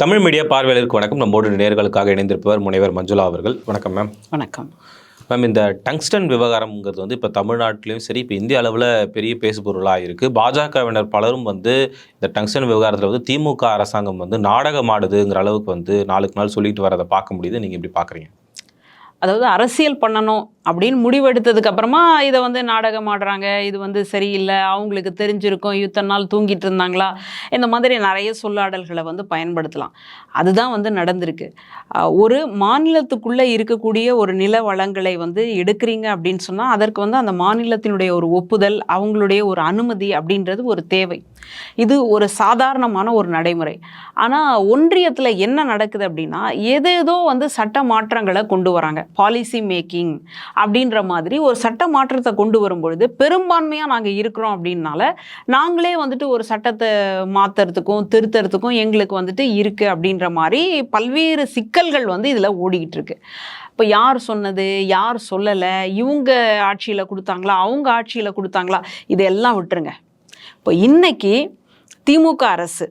Tamil media பார்வையாளருக்கு வணக்கம். நம்மோடு நேர்களுக்காக இணைந்திருப்பவர் முனைவர் மஞ்சுளா அவர்கள். வணக்கம் மேம் வணக்கம். மேம் இந்த டங்ஸ்டன் விவகாரம்ங்கிறது வந்து இப்போ தமிழ்நாட்டிலையும் சரி இப்போ இந்திய அளவில் பெரிய பேசுபொருளாக இருக்குது பாஜகவினர் பலரும் வந்து இந்த டங்ஸ்டன் விவகாரத்தில் வந்து திமுக அரசாங்கம் வந்து நாடகம் ஆடுதுங்கிற அளவுக்கு வந்து நாளுக்கு நாள் சொல்லிட்டு வரதை பார்க்க முடியுது. நீங்கள் எப்படி பார்க்குறீங்க அதாவது அரசியல் பண்ணணும் அப்படின்னு முடிவெடுத்ததுக்கு அப்புறமா இதை வந்து நாடகம் ஆடுறாங்க. இது வந்து சரியில்லை. அவங்களுக்கு தெரிஞ்சிருக்கும். இத்தனை நாள் தூங்கிட்டு இருந்தாங்களா? இந்த மாதிரி நிறைய சொல்லாடல்களை வந்து பயன்படுத்தலாம். அதுதான் வந்து நடந்திருக்கு. ஒரு மாநிலத்துக்குள்ளே இருக்கக்கூடிய ஒரு நில வளங்களை வந்து எடுக்கிறீங்க அப்படின்னு சொன்னால் அதற்கு வந்து அந்த மாநிலத்தினுடைய ஒரு ஒப்புதல் அவங்களுடைய ஒரு அனுமதி அப்படின்றது ஒரு தேவை. இது ஒரு சாதாரணமான ஒரு நடைமுறை. ஆனால் ஒன்றியத்தில் என்ன நடக்குது அப்படின்னா ஏதேதோ வந்து சட்ட மாற்றங்களை கொண்டு வராங்க. பாலிசி மேக்கிங் அப்படின்ற மாதிரி ஒரு சட்ட மாற்றத்தை கொண்டு வரும்பொழுது பெரும்பான்மையாக நாங்கள் இருக்கிறோம் அப்படின்னால நாங்களே வந்துட்டு ஒரு சட்டத்தை மாற்றுறதுக்கும் திருத்தறதுக்கும் எங்களுக்கு வந்துட்டு இருக்குது அப்படின்ற மாதிரி பல்வேறு சிக்கல்கள் வந்து இதில் ஓடிக்கிட்டு இருக்கு. இப்போ யார் சொன்னது? யார் சொல்லலை? இவங்க ஆட்சியில் கொடுத்தாங்களா? அவங்க ஆட்சியில் கொடுத்தாங்களா? இதெல்லாம் விட்டுருங்க. இப்போ இன்னைக்கு திமுக அரசு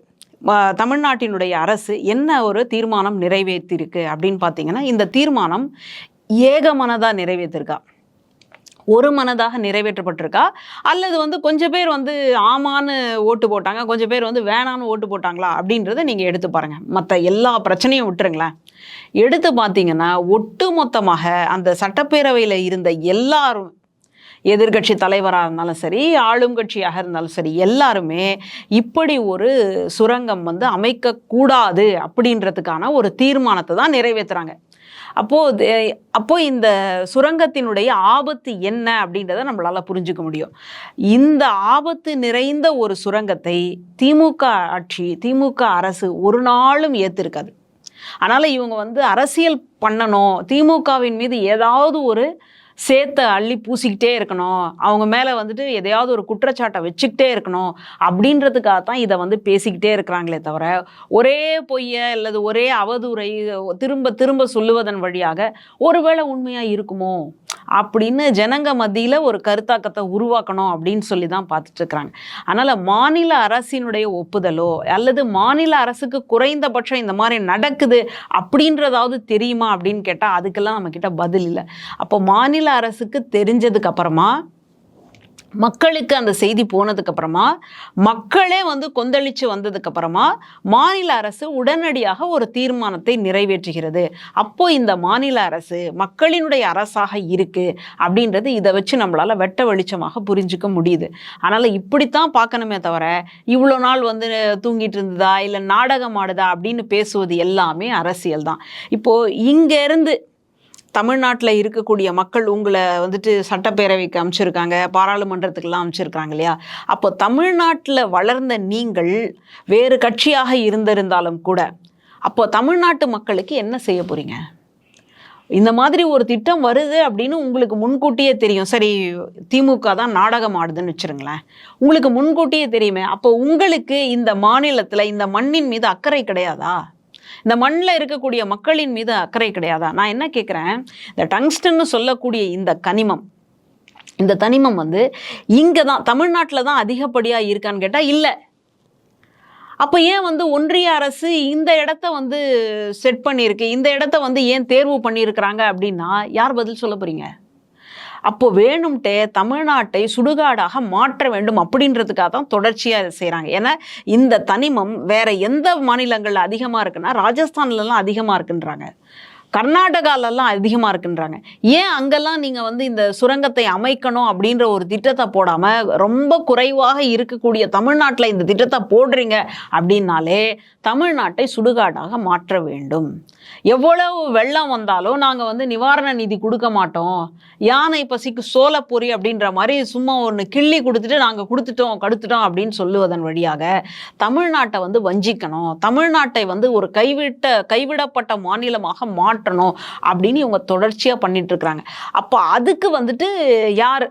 தமிழ்நாட்டினுடைய அரசு என்ன ஒரு தீர்மானம் நிறைவேற்றியிருக்கு அப்படின்னு பார்த்தீங்கன்னா இந்த தீர்மானம் ஏகமனதாக நிறைவேற்றிருக்கா. ஒரு மனதாக நிறைவேற்றப்பட்டிருக்கா. அல்லது வந்து கொஞ்சம் பேர் வந்து ஆமான்னு ஓட்டு போட்டாங்க கொஞ்சம் பேர் வந்து வேணான்னு ஓட்டு போட்டாங்களா அப்படின்றத நீங்கள் எடுத்து பாருங்கள் மற்ற எல்லா பிரச்சனையும் விட்டுருங்களேன். எடுத்து பார்த்தீங்கன்னா ஒட்டுமொத்தமாக அந்த சட்டப்பேரவையில் இருந்த எல்லாரும் எதிர்கட்சி தலைவராக இருந்தாலும் சரி ஆளும் கட்சியாக இருந்தாலும் சரி எல்லாருமே இப்படி ஒரு சுரங்கம் வந்து அமைக்கக்கூடாது அப்படின்றதுக்கான ஒரு தீர்மானத்தை தான் நிறைவேற்றுறாங்க அப்போது அப்போது இந்த சுரங்கத்தினுடைய ஆபத்து என்ன அப்படின்றத நம்மளால் புரிஞ்சுக்க முடியும். இந்த ஆபத்து நிறைந்த ஒரு சுரங்கத்தை திமுக ஆட்சி திமுக அரசு ஒரு நாளும் ஏற்றிருக்காது அதனால் இவங்க வந்து அரசியல் பண்ணணும். திமுகவின் மீது ஏதாவது ஒரு சேர்த்த அள்ளி பூசிக்கிட்டே இருக்கணும். அவங்க மேலே வந்துட்டு எதையாவது ஒரு குற்றச்சாட்டை வச்சுக்கிட்டே இருக்கணும். அப்படின்றதுக்காக தான் இதை வந்து பேசிக்கிட்டே இருக்கிறாங்களே தவிர ஒரே பொய்யை அல்லது ஒரே அவதூறை திரும்ப திரும்ப சொல்லுவதன் வழியாக ஒருவேளை உண்மையாக இருக்குமோ? அப்படின்னு ஜனங்க மத்தியில் ஒரு கருத்தாக்கத்தை உருவாக்கணும் அப்படின்னு சொல்லி தான் பார்த்துட்டு இருக்கிறாங்க அதனால் மாநில அரசினுடைய ஒப்புதலோ அல்லது மாநில அரசுக்கு குறைந்தபட்சம் இந்த மாதிரி நடக்குது அப்படின்றதாவது தெரியுமா அப்படின்னு கேட்டால் அதுக்கெல்லாம் நம்மக்கிட்ட பதில் இல்லை. அப்போ மாநில அரசுக்கு தெரிஞ்சதுக்கு அப்புறமா மக்களுக்கு அந்த செய்தி போனதுக்கப்புறமா மக்களே வந்து கொந்தளித்து வந்ததுக்கப்புறமா மாநில அரசு உடனடியாக ஒரு தீர்மானத்தை நிறைவேற்றுகிறது. அப்போது இந்த மாநில அரசு மக்களினுடைய அரசாக இருக்கு அப்படின்றது இதை வச்சு நம்மளால் வெட்ட வெளிச்சமாக புரிஞ்சுக்க முடியுது. அதனால் இப்படித்தான் பார்க்கணுமே தவிர இவ்வளோ நாள் வந்து தூங்கிட்டு இருந்ததா இல்லை நாடகம் ஆடுதா அப்படின்னு பேசுவது எல்லாமே அரசியல் தான் இப்போது இங்கேருந்து தமிழ்நாட்டில் இருக்கக்கூடிய மக்கள் உங்களை வந்துட்டு சட்டப்பேரவைக்கு அமைச்சிருக்காங்க பாராளுமன்றத்துக்கெல்லாம் அமைச்சிருக்காங்க இல்லையா? அப்போ தமிழ்நாட்டில் வளர்ந்த நீங்கள் வேறு கட்சியாக இருந்திருந்தாலும் கூட அப்போ தமிழ்நாட்டு மக்களுக்கு என்ன செய்ய போகிறீங்க இந்த மாதிரி ஒரு திட்டம் வருது அப்படின்னு உங்களுக்கு முன்கூட்டியே தெரியும். சரி திமுக தான் நாடகம் ஆடுதுன்னு வச்சுருங்களேன். உங்களுக்கு முன்கூட்டியே தெரியுமே. அப்போ உங்களுக்கு இந்த மாநிலத்தில் இந்த மண்ணின் மீது அக்கறை கிடையாதா? இந்த மண்ணில் இருக்கக்கூடிய மக்களின் மீது அக்கறை கிடையாதா? நான் என்ன கேட்குறேன் இந்த டங்ஸ்டன்னு சொல்லக்கூடிய இந்த கனிமம் இந்த தனிமம் வந்து இங்கே தான் தமிழ்நாட்டில் தான் அதிகப்படியாக இருக்கான்னு கேட்டால் இல்லை. அப்போ ஏன் வந்து ஒன்றிய அரசு இந்த இடத்த வந்து செட் பண்ணியிருக்கு? இந்த இடத்த வந்து ஏன் தேர்வு பண்ணியிருக்கிறாங்க அப்படின்னா யார் பதில் சொல்ல போகிறீங்க அப்போ வேணும்ட்டே தமிழ்நாட்டை சுடுகாடாக மாற்ற வேண்டும் அப்படின்றதுக்காக தான் தொடர்ச்சியாக இதை செய்கிறாங்க ஏன்னா இந்த தனிமம் வேற எந்த மாநிலங்களில் அதிகமாக இருக்குன்னா ராஜஸ்தான்லலாம் அதிகமாக இருக்குன்றாங்க. கர்நாடகாலெல்லாம் அதிகமாக இருக்குன்றாங்க. ஏன் அங்கெல்லாம் நீங்கள் வந்து இந்த சுரங்கத்தை அமைக்கணும் அப்படின்ற ஒரு திட்டத்தை போடாமல் ரொம்ப குறைவாக இருக்கக்கூடிய தமிழ்நாட்டில் இந்த திட்டத்தை போடுறீங்க அப்படின்னாலே தமிழ்நாட்டை சுடுகாடாக மாற்ற வேண்டும். எவ்வளவு வெள்ளம் வந்தாலும் நாங்கள் வந்து நிவாரண நிதி கொடுக்க மாட்டோம். யானை பசிக்கு சோளப்பொறி அப்படின்ற மாதிரி சும்மா ஒன்று கிள்ளி கொடுத்துட்டு நாங்கள் கொடுத்துட்டோம் கடுத்துட்டோம் அப்படின்னு சொல்லுவதன் வழியாக தமிழ்நாட்டை வந்து வஞ்சிக்கணும். தமிழ்நாட்டை வந்து ஒரு கைவிட்ட கைவிடப்பட்ட மாநிலமாக மாற்றணும் அப்படின்னு இவங்க தொடர்ச்சியாக பண்ணிட்டு இருக்கிறாங்க அப்போ அதுக்கு வந்துட்டு யார்?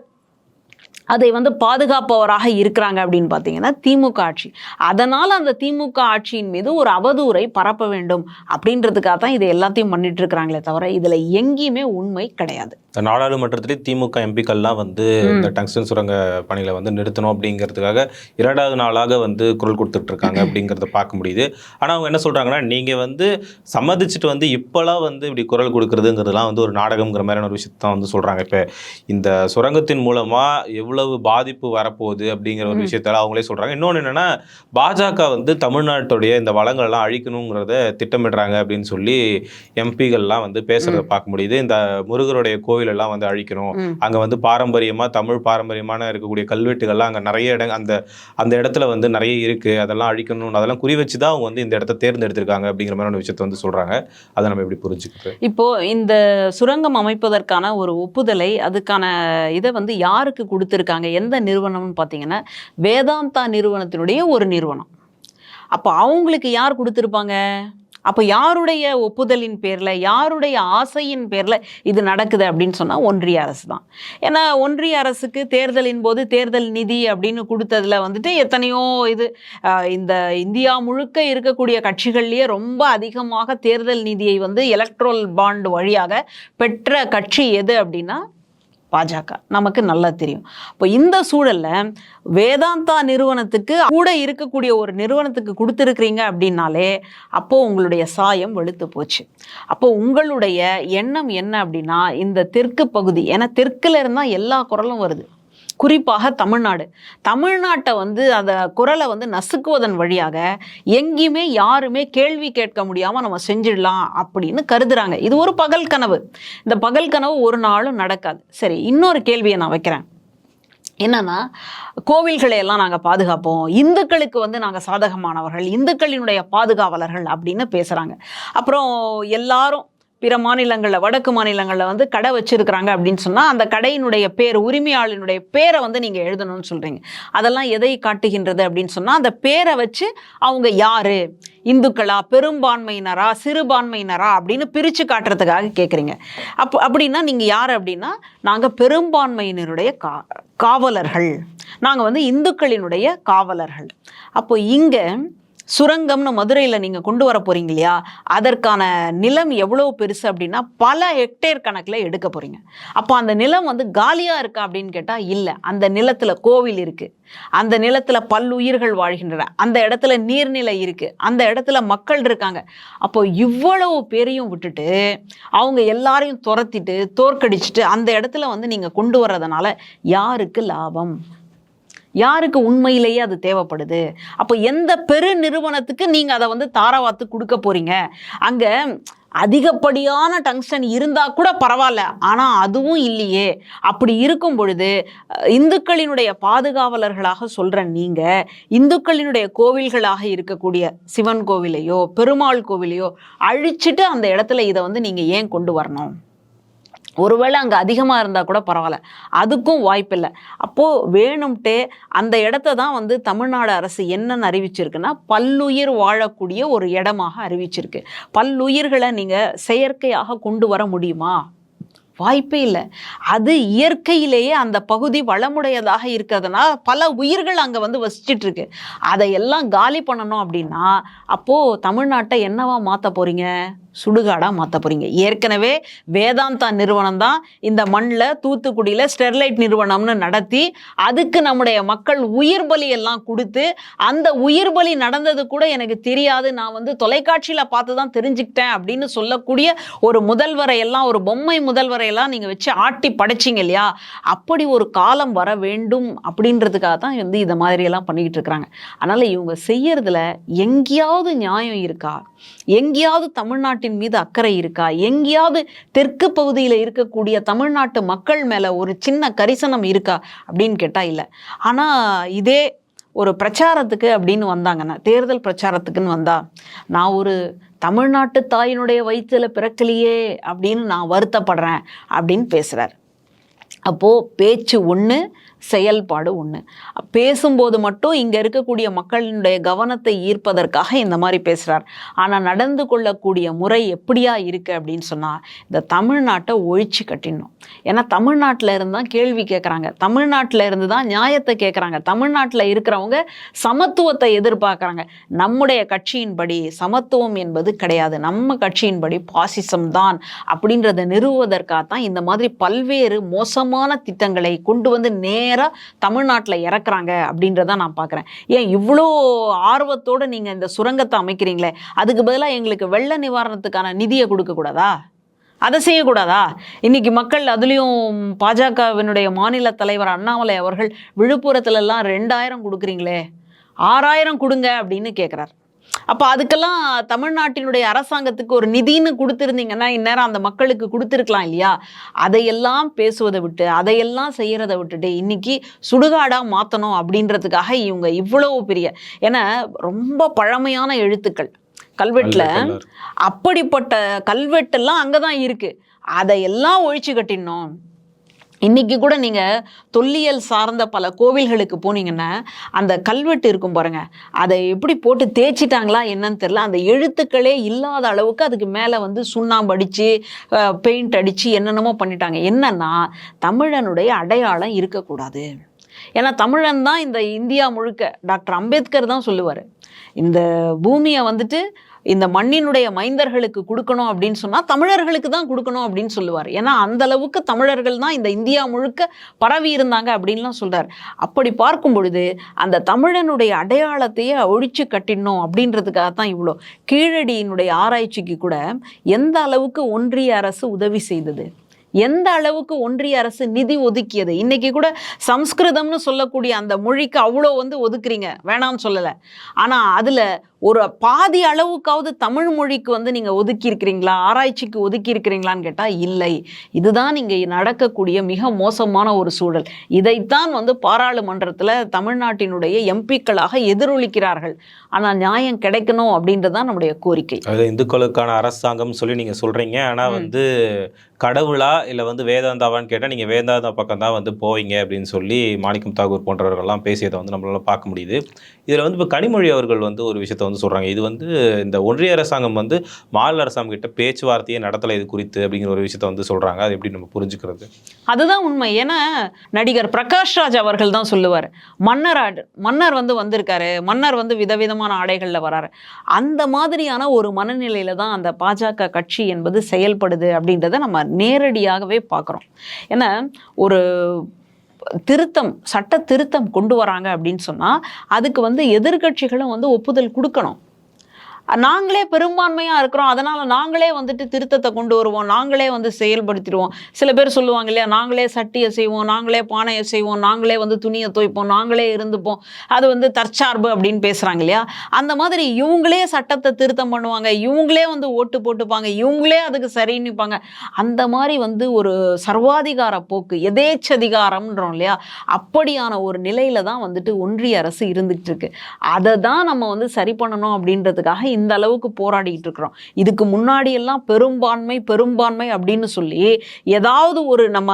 அதை வந்து பாதுகாப்பவராக இருக்கிறாங்க அப்படின்னு பார்த்தீங்கன்னா திமுக ஆட்சி. அதனால் அந்த திமுக ஆட்சியின் மீது ஒரு அவதூறை பரப்ப வேண்டும் அப்படின்றதுக்காக தான் இது எல்லாத்தையும் பண்ணிட்டு இருக்கிறாங்களே தவிர இதில் எங்கேயுமே உண்மை கிடையாது. இந்த நாடாளுமன்றத்திலே திமுக எம்பிக்கள்லாம் வந்து இந்த டங்ஸ்டன் சுரங்க பணிகளை வந்து நிறுத்தணும் அப்படிங்கிறதுக்காக இரண்டாவது நாளாக வந்து குரல் கொடுத்துட்டு இருக்காங்க அப்படிங்கிறத பார்க்க முடியுது. ஆனால் அவங்க என்ன சொல்றாங்கன்னா நீங்க வந்து சம்மதிச்சுட்டு வந்து இப்போலாம் வந்து இப்படி குரல் கொடுக்கறதுங்கிறதுலாம் வந்து ஒரு நாடகம்ங்கிற மாதிரியான ஒரு விஷயத்தை தான் வந்து சொல்றாங்க. இப்போ இந்த சுரங்கத்தின் மூலமா எவ்வளவு பாதிப்பு வரப்போகுது அப்படிங்கிற ஒரு விஷயத்தெல்லாம் அவங்களே சொல்றாங்க. இன்னொன்று என்னன்னா பாஜக வந்து தமிழ்நாட்டுடைய இந்த வளங்கள் எல்லாம் அழிக்கணுங்கிறத திட்டமிடுறாங்க அப்படின்னு சொல்லி எம்பிகள்லாம் வந்து பேசுறத பார்க்க முடியுது. இந்த முருகருடைய கோவில் எல்லாம் வந்து அழிக்கணும். அங்க வந்து பாரம்பரியமா தமிழ் பாரம்பரியமான இருக்கக்கூடிய கல்வெட்டுகள்லாம் அங்க நிறைய இடம் அந்த அந்த இடத்துல வந்து நிறைய இருக்கு. அதெல்லாம் அழிக்கணும். அதெல்லாம் குறி வச்சு தான் அவங்க வந்து இந்த இடத்த தேர்ந்தெடுத்திருக்காங்க அப்படிங்கிற மாதிரியான விஷயத்தை வந்து சொல்றாங்க. அதை நம்ம எப்படி புரிஞ்சுக்கிறது? இப்போ இந்த சுரங்கம் அமைப்பதற்கான ஒரு ஒப்புதலை அதுக்கான இதை வந்து யாருக்கு கொடுத்துருக்காங்க? எந்த நிறுவனம்னு பார்த்தீங்கன்னா வேதாந்தா நிறுவனத்தினுடைய ஒரு நிறுவனம். அப்போ அவங்களுக்கு யார் கொடுத்துருப்பாங்க? அப்போ யாருடைய ஒப்புதலின் பேரில் யாருடைய ஆசையின் பேரில் இது நடக்குது அப்படின்னு சொன்னால் ஒன்றிய அரசு தான். ஏன்னா ஒன்றிய அரசுக்கு தேர்தலின் போது தேர்தல் நிதி அப்படின்னு கொடுத்ததுல வந்துட்டு எத்தனையோ இது இந்த இந்தியா முழுக்க இருக்கக்கூடிய கட்சிகள்லேயே ரொம்ப அதிகமாக தேர்தல் நிதியை வந்து எலக்ட்ரல் பாண்ட் வழியாக பெற்ற கட்சி எது அப்படின்னா பாஜக. நமக்கு நல்லா தெரியும். இப்போ இந்த சூழல்ல வேதாந்தா நிறுவனத்துக்கு கூட இருக்கக்கூடிய ஒரு நிறுவனத்துக்கு கொடுத்துருக்கிறீங்க அப்படின்னாலே அப்போ உங்களுடைய சாயம் வெளுத்து போச்சு. அப்போ உங்களுடைய எண்ணம் என்ன அப்படின்னா இந்த தெற்கு பகுதி ஏன்னா தெற்கில் இருந்தால் எல்லா குரலும் வருது. குறிப்பாக தமிழ்நாடு. தமிழ்நாட்டை வந்து அந்த குரலை வந்து நசுக்குவதன் வழியாக எங்கேயுமே யாருமே கேள்வி கேட்க முடியாமல் நம்ம செஞ்சிடலாம் அப்படின்னு கருதுறாங்க. இது ஒரு பகல் கனவு. இந்த பகல் கனவு ஒரு நாளும் நடக்காது. சரி இன்னொரு கேள்வியை நான் வைக்கிறேன். என்னன்னா கோவில்களை எல்லாம் நாங்கள் பாதுகாப்போம். இந்துக்களுக்கு வந்து நாங்கள் சாதகமானவர்கள் இந்துக்களினுடைய பாதுகாவலர்கள் அப்படின்னு பேசுகிறாங்க அப்புறம் எல்லாரும் பிற மாநிலங்களில் வடக்கு மாநிலங்களில் வந்து கடை வச்சிருக்கிறாங்க அப்படின்னு சொன்னால் அந்த கடையினுடைய பேர் உரிமையாளனுடைய பேரை வந்து நீங்கள் எழுதணும்னு சொல்கிறீங்க அதெல்லாம் எதை காட்டுகின்றது அப்படின்னு சொன்னால் அந்த பேரை வச்சு அவங்க யாரு? இந்துக்களா? பெரும்பான்மையினரா? சிறுபான்மையினரா? அப்படின்னு பிரித்து காட்டுறதுக்காக கேட்குறீங்க அப்போ அப்படின்னா நீங்கள் யார் அப்படின்னா நாங்கள் பெரும்பான்மையினருடைய கா காவலர்கள். நாங்கள் வந்து இந்துக்களினுடைய காவலர்கள். அப்போ இங்கே சுரங்கம்னு மதுரையில் நீங்கள் கொண்டு வர போகிறீங்க இல்லையா? அதற்கான நிலம் எவ்வளோ பெருசு அப்படின்னா பல ஹெக்டேர் கணக்கில் எடுக்க போகிறீங்க அப்போ அந்த நிலம் வந்து காலியாக இருக்கா அப்படின்னு கேட்டால் இல்லை. அந்த நிலத்தில் கோவில் இருக்குது அந்த நிலத்தில் பல்லுயிர்கள் வாழ்கின்றன. அந்த இடத்துல நீர்நிலை இருக்குது அந்த இடத்துல மக்கள் இருக்காங்க. அப்போ இவ்வளவு பேரையும் விட்டுட்டு அவங்க எல்லாரையும் துரத்திட்டு தோற்கடிச்சிட்டு அந்த இடத்துல வந்து நீங்கள் கொண்டு வர்றதுனால யாருக்கு லாபம்? யாருக்கு உண்மையிலேயே அது தேவைப்படுது? அப்போ எந்த பெரு நிறுவனத்துக்கு நீங்கள் அதை வந்து தாராவாத்து கொடுக்க போறீங்க? அங்கே அதிகப்படியான டங்ஸ்டன் இருந்தால் கூட பரவாயில்ல. ஆனால் அதுவும் இல்லையே. அப்படி இருக்கும் பொழுது இந்துக்களினுடைய பாதுகாவலர்களாக சொல்கிற நீங்கள் இந்துக்களினுடைய கோவில்களாக இருக்கக்கூடிய சிவன் கோவிலையோ பெருமாள் கோவிலையோ அழிச்சிட்டு அந்த இடத்துல இதை வந்து நீங்கள் ஏன் கொண்டு வரணும்? ஒருவேளை அங்கே அதிகமாக இருந்தால் கூட பரவாயில்ல. அதுக்கும் வாய்ப்பில்லை. அப்போது வேணும்ட்டே அந்த இடத்த தான் வந்து தமிழ்நாடு அரசு என்னன்னு அறிவிச்சிருக்குன்னா பல்லுயிர் வாழக்கூடிய ஒரு இடமாக அறிவிச்சிருக்கு. பல்லுயிர்களை நீங்கள் செயற்கையாக கொண்டு வர முடியுமா? வாய்ப்பே இல்லை. அது இயற்கையிலேயே அந்த பகுதி வளமுடையதாக இருக்கிறதுனால பல உயிர்கள் அங்கே வந்து வசிச்சிட்டு இருக்கு அதையெல்லாம் காலி பண்ணணும் அப்படின்னா அப்போது தமிழ்நாட்டை என்னவா மாற்ற போகிறீங்க சுடுகாடாக மாற்ற போகிறீங்க ஏற்கனவே வேதாந்தா நிறுவனம் தான் இந்த மண்ணில் தூத்துக்குடியில் ஸ்டெர்லைட் நிறுவனம்னு நடத்தி அதுக்கு நம்முடைய மக்கள் உயிர் பலி எல்லாம் கொடுத்து அந்த உயிர் பலி நடந்தது கூட எனக்கு தெரியாது. நான் வந்து தொலைக்காட்சியில் பார்த்து தான் தெரிஞ்சுக்கிட்டேன் அப்படின்னு சொல்லக்கூடிய ஒரு முதல்வரை எல்லாம் ஒரு பொம்மை முதல்வரை எல்லாம் நீங்கள் வச்சு ஆட்டி படைச்சிங்க இல்லையா? அப்படி ஒரு காலம் வர வேண்டும் அப்படின்றதுக்காக தான் வந்து இதை மாதிரியெல்லாம் பண்ணிக்கிட்டு இருக்கிறாங்க. அதனால் இவங்க செய்யறதுல எங்கேயாவது நியாயம் இருக்கா? எங்கேயாவது தமிழ்நாட்டின் மீது அக்கறை இருக்கா? எங்கேயாவது தெற்கு பகுதியில் இருக்கக்கூடிய தமிழ்நாட்டு மக்கள் மேலே ஒரு சின்ன கரிசனம் இருக்கா? அப்படின்னு கேட்டால் இல்லை. ஆனால் இதே ஒரு பிரச்சாரத்துக்கு அப்படின்னு வந்தாங்கன்னா தேர்தல் பிரச்சாரத்துக்குன்னு வந்தா நான் ஒரு தமிழ்நாட்டு தாயினுடைய வயிற்றில் பிறக்கலையே அப்படின்னு நான் வருத்தப்படுறேன் அப்படின்னு பேசுகிறார் அப்போது பேச்சு ஒன்று செயல்பாடு ஒன்று பேசும்போது மட்டும் இங்கே இருக்கக்கூடிய மக்களினுடைய கவனத்தை ஈர்ப்பதற்காக இந்த மாதிரி பேசுகிறார் ஆனால் நடந்து கொள்ளக்கூடிய முறை எப்படியா இருக்குது அப்படின்னு சொன்னால் இந்த தமிழ்நாட்டை ஒழிச்சு கட்டிடணும். ஏன்னா தமிழ்நாட்டில் இருந்து தான் கேள்வி கேட்குறாங்க தமிழ்நாட்டில் இருந்து தான் நியாயத்தை கேட்குறாங்க தமிழ்நாட்டில் இருக்கிறவங்க சமத்துவத்தை எதிர்பார்க்குறாங்க. நம்முடைய கட்சியின்படி சமத்துவம் என்பது கிடையாது. நம்ம கட்சியின்படி பாசிசம் தான் அப்படின்றத நிறுவுவதற்காக தான் இந்த மாதிரி பல்வேறு மோசமான திட்டங்களை கொண்டு வந்து நே நேராக தமிழ்நாட்டில் இறக்குறாங்க அப்படின்றத நான் பார்க்குறேன் ஏன் இவ்வளோ ஆர்வத்தோடு நீங்கள் இந்த சுரங்கத்தை அமைக்கிறீங்களே? அதுக்கு பதிலாக எங்களுக்கு வெள்ள நிவாரணத்துக்கான நிதியை கொடுக்கக்கூடாதா அதை செய்யக்கூடாதா? இன்னைக்கு மக்கள் அதுலேயும் பாஜகவினுடைய மாநில தலைவர் அண்ணாமலை அவர்கள் விழுப்புரத்துலலாம் ரெண்டாயிரம் கொடுக்குறீங்களே. ஆறாயிரம் கொடுங்க அப்படின்னு கேட்குறார் அப்போ அதுக்கெல்லாம் தமிழ்நாட்டினுடைய அரசாங்கத்துக்கு ஒரு நிதின்னு கொடுத்துருந்தீங்கன்னா இந்நேரம் அந்த மக்களுக்கு கொடுத்துருக்கலாம் இல்லையா? அதையெல்லாம் பேசுவதை விட்டு அதையெல்லாம் செய்கிறத விட்டுட்டு இன்னைக்கு சுடுகாடாக மாற்றணும் அப்படின்றதுக்காக இவங்க இவ்வளவு பெரிய ஏன்னா ரொம்ப பழமையான எழுத்துக்கள். கல்வெட்டில் அப்படிப்பட்ட கல்வெட்டெல்லாம் அங்கே தான் இருக்குது அதையெல்லாம் ஒழிச்சு கட்டிடணும். இன்றைக்கி கூட நீங்கள் தொல்லியல் சார்ந்த பல கோவில்களுக்கு போனீங்கன்னா அந்த கல்வெட்டு இருக்கும் பாருங்கள் அதை எப்படி போட்டு தேய்ச்சிட்டாங்களா என்னன்னு தெரியல. அந்த எழுத்துக்களே இல்லாத அளவுக்கு அதுக்கு மேலே வந்து சுண்ணாம்பு அடித்து பெயிண்ட் அடித்து என்னென்னமோ பண்ணிட்டாங்க. என்னன்னா தமிழனுடைய அடையாளம் இருக்கக்கூடாது. ஏன்னா தமிழன் தான் இந்த இந்தியா முழுக்க. டாக்டர் அம்பேத்கர் தான் சொல்லுவார். இந்த பூமியை வந்துட்டு இந்த மண்ணினுடைய மைந்தர்களுக்கு கொடுக்கணும் அப்படின்னு சொன்னால் தமிழர்களுக்கு தான் கொடுக்கணும் அப்படின்னு சொல்லுவார். ஏன்னா அந்த அளவுக்கு தமிழர்கள் தான் இந்த இந்தியா முழுக்க பரவி இருந்தாங்க அப்படின்லாம் சொல்றார். அப்படி பார்க்கும் பொழுது அந்த தமிழனுடைய அடையாளத்தையே ஒழிச்சு கட்டிடணும் அப்படின்றதுக்காக தான் இவ்வளோ கீழடியினுடைய ஆராய்ச்சிக்கு கூட எந்த அளவுக்கு ஒன்றிய அரசு உதவி செய்தது? எந்த அளவுக்கு ஒன்றிய அரசு நிதி ஒதுக்கியது? இன்னைக்கு கூட சம்ஸ்கிருதம்னு சொல்லக்கூடிய அந்த மொழிக்கு அவ்வளோ வந்து ஒதுக்குறீங்க. வேணாம்னு சொல்லலை. ஆனால் அதில் ஒரு பாதி அளவுக்காவது தமிழ் மொழிக்கு வந்து நீங்கள் ஒதுக்கி இருக்கிறீங்களா ஆராய்ச்சிக்கு ஒதுக்கி இருக்கிறீங்களான்னு கேட்டால் இல்லை. இதுதான் இங்கே நடக்கக்கூடிய மிக மோசமான ஒரு சூழல். இதைத்தான் வந்து பாராளுமன்றத்தில் தமிழ்நாட்டினுடைய எம்பிக்களாக எதிரொலிக்கிறார்கள். ஆனால் நியாயம் கிடைக்கணும் அப்படின்றதான் நம்முடைய கோரிக்கை. அது இந்துக்களுக்கான அரசாங்கம் சொல்லி நீங்க சொல்றீங்க. ஆனா வந்து கடவுளா இல்ல வந்து வேதாந்தாவான்னு கேட்டா நீங்க வேதாந்தா பக்கம் தான் வந்து போவீங்க அப்படின்னு சொல்லி மாணிக்கம் தாகூர் போன்றவர்கள்லாம் பேசியதை வந்து நம்மளால பார்க்க முடியுது. இதுல வந்து இப்போ கனிமொழி அவர்கள் வந்து ஒரு விஷயத்த வந்து சொல்கிறாங்க இது வந்து இந்த ஒன்றிய அரசாங்கம் வந்து மாநில அரசாங்கம் கிட்ட பேச்சுவார்த்தையை நடத்தலை இது குறித்து அப்படிங்கிற ஒரு விஷயத்த வந்து சொல்கிறாங்க அது எப்படி நம்ம புரிஞ்சுக்கிறது? அதுதான் உண்மை. ஏன்னா நடிகர் பிரகாஷ் ராஜ் அவர்கள் தான் சொல்லுவார். மன்னர் ஆடு மன்னர் வந்து வந்திருக்காரு. மன்னர் வந்து விதவிதமான ஆடைகளில் வராரு. அந்த மாதிரியான ஒரு மனநிலையில தான் அந்த பாஜக கட்சி என்பது செயல்படுது அப்படின்றத நம்ம நேரடியாகவே பார்க்குறோம். ஏன்னா ஒரு திருத்தம் சட்ட திருத்தம் கொண்டு வராங்க அப்படின்னு சொன்னால் அதுக்கு வந்து எதிர்க்கட்சிகளும் வந்து ஒப்புதல் கொடுக்கணும். நாங்களே பெரும்பான்மையாக இருக்கிறோம். அதனால் நாங்களே வந்துட்டு திருத்தத்தை கொண்டு வருவோம். நாங்களே வந்து செயல்படுத்திடுவோம். சில பேர் சொல்லுவாங்க இல்லையா? நாங்களே சட்டியை செய்வோம் நாங்களே பானையை செய்வோம் நாங்களே வந்து துணியை துவைப்போம் நாங்களே இருந்துப்போம். அது வந்து தற்சார்பு அப்படின்னு பேசுகிறாங்க இல்லையா? அந்த மாதிரி இவங்களே சட்டத்தை திருத்தம் பண்ணுவாங்க. இவங்களே வந்து ஓட்டு போட்டுப்பாங்க. இவங்களே அதுக்கு சரின்னுப்பாங்க அந்த மாதிரி வந்து ஒரு சர்வாதிகார போக்கு எதேச்சதிகாரம்ன்றோம் இல்லையா? அப்படியான ஒரு நிலையில தான் வந்துட்டு ஒன்றிய அரசு இருந்துகிட்டு இருக்கு. அதை தான் நம்ம வந்து சரி பண்ணணும் அப்படின்றதுக்காக இந்த அளவுக்கு போராடிட்டு இருக்கிறோம். இதுக்கு முன்னாடி எல்லாம் பெரும்பான்மை பெரும்பான்மை அப்படின்னு சொல்லி ஏதாவது ஒரு நம்ம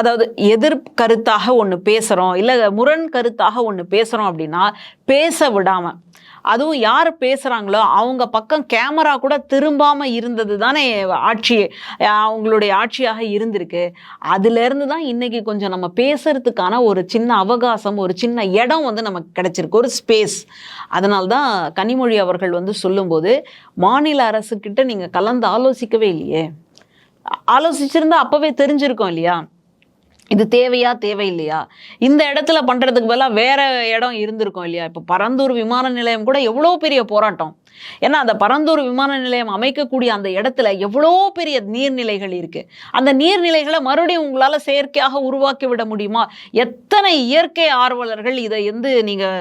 அதாவது எதிர் கருத்தாக ஒன்று பேசுகிறோம் இல்லை முரண் கருத்தாக ஒன்று பேசுகிறோம் அப்படின்னா பேச விடாமல் அதுவும் யார் பேசுகிறாங்களோ அவங்க பக்கம் கேமரா கூட திரும்பாமல் இருந்தது தானே ஆட்சி அவங்களுடைய ஆட்சியாக இருந்திருக்கு. அதுலேருந்து தான் இன்றைக்கி கொஞ்சம் நம்ம பேசுறதுக்கான ஒரு சின்ன அவகாசம் ஒரு சின்ன இடம் வந்து நமக்கு கிடச்சிருக்கு. ஒரு ஸ்பேஸ் அதனால தான் கனிமொழி அவர்கள் வந்து சொல்லும்போது மாநில அரசுக்கிட்ட நீங்கள் கலந்து ஆலோசிக்கவே இல்லையே. ஆலோசிச்சிருந்தா அப்போவே தெரிஞ்சிருக்கோம் இல்லையா? இது தேவையா தேவையில்லையா? இந்த இடத்துல பண்ணுறதுக்கு பதிலாக வேறு இடம் இருந்திருக்கும் இல்லையா? இப்போ பரந்தூர் விமான நிலையம் கூட எவ்வளோ பெரிய போராட்டம். ஏன்னா அந்த பரந்தூர் விமான நிலையம் அமைக்கக்கூடிய அந்த இடத்துல எவ்வளோ பெரிய நீர்நிலைகள் இருக்கு. அந்த நீர்நிலைகளை மறுபடியும் உங்களால் செயற்கையாக உருவாக்கி விட முடியுமா? எத்தனை இயற்கை ஆர்வலர்கள் இதை வந்து நீங்கள்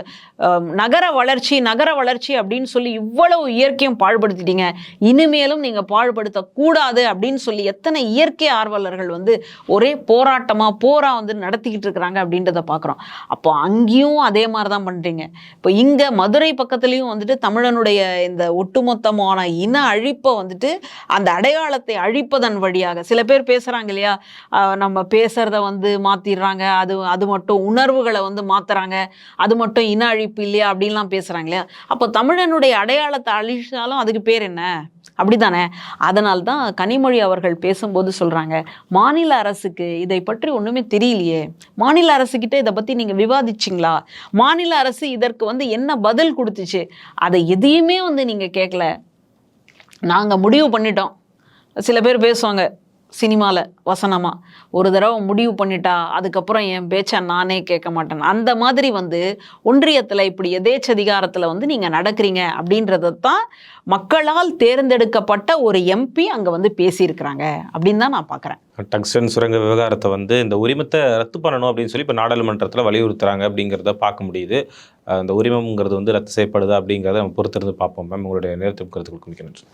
நகர வளர்ச்சி நகர வளர்ச்சி அப்படின்னு சொல்லி இவ்வளவு இயற்கையும் பாழ்படுத்திட்டீங்க. இனிமேலும் நீங்கள் பாழ்படுத்தக்கூடாது அப்படின்னு சொல்லி எத்தனை இயற்கை ஆர்வலர்கள் வந்து ஒரே போராட்டமாக போரா வந்து நடத்திக்கிட்டு இருக்கிறாங்க அப்படின்றத பார்க்குறோம் அப்போ அங்கேயும் அதே மாதிரி தான் பண்ணுறீங்க இப்போ இங்கே மதுரை பக்கத்துலேயும் வந்துட்டு தமிழனுடைய இந்த ஒட்டுமொத்தமான இன அழிப்பை வந்துட்டு அந்த அடையாளத்தை அழிப்பதன் வழியாக சில பேர் பேசுகிறாங்க இல்லையா? நம்ம பேசுகிறத வந்து மாற்றிடுறாங்க அது அது மட்டும் உணர்வுகளை வந்து மாற்றுறாங்க அது மட்டும் இன அழிப்பு இல்லையா? அப்படின்லாம் பேசுகிறாங்க இல்லையா? அப்போ தமிழனுடைய அடையாளத்தை அழிச்சாலும் அதுக்கு பேர் என்ன? அப்படிதானே அதனால் தான் கனிமொழி அவர்கள் பேசும்போது சொல்கிறாங்க மாநில அரசுக்கு இதை பற்றி ஒன்றுமே தெரியலையே. மாநில அரசுக்கிட்ட இதை பற்றி நீங்கள் விவாதிச்சிங்களா? மாநில அரசு இதற்கு வந்து என்ன பதில் கொடுத்துச்சு? அதை எதையுமே வந்து நீங்கள் கேட்கல நாங்கள் முடிவு பண்ணிட்டோம். சில பேர் பேசுவாங்க சினிமாவில் வசனமாக ஒரு தடவை முடிவு பண்ணிட்டா அதுக்கப்புறம் என் பேச்சை நானே கேட்க மாட்டேன். அந்த மாதிரி வந்து ஒன்றியத்தில் இப்படி எதேச்சதிகாரத்தில் வந்து நீங்கள் நடக்கிறீங்க அப்படின்றத தான் மக்களால் தேர்ந்தெடுக்கப்பட்ட ஒரு எம்பி அங்கே வந்து பேசியிருக்கிறாங்க அப்படின்னு தான் நான் பார்க்குறேன் டங்ஸ்டன் சுரங்க விவகாரத்தை வந்து இந்த உரிமத்தை ரத்து பண்ணணும் அப்படின்னு சொல்லி இப்போ நாடாளுமன்றத்தில் வலியுறுத்துறாங்க அப்படிங்கிறத பார்க்க முடியுது. அந்த உரிமம்ங்கிறது வந்து ரத்து செய்யப்படுதா அப்படிங்கிறத நம்ம பொறுத்திருந்து பார்ப்போம். மேம் உங்களுடைய நேரத்தை கருத்து கொடுக்க நன்றி.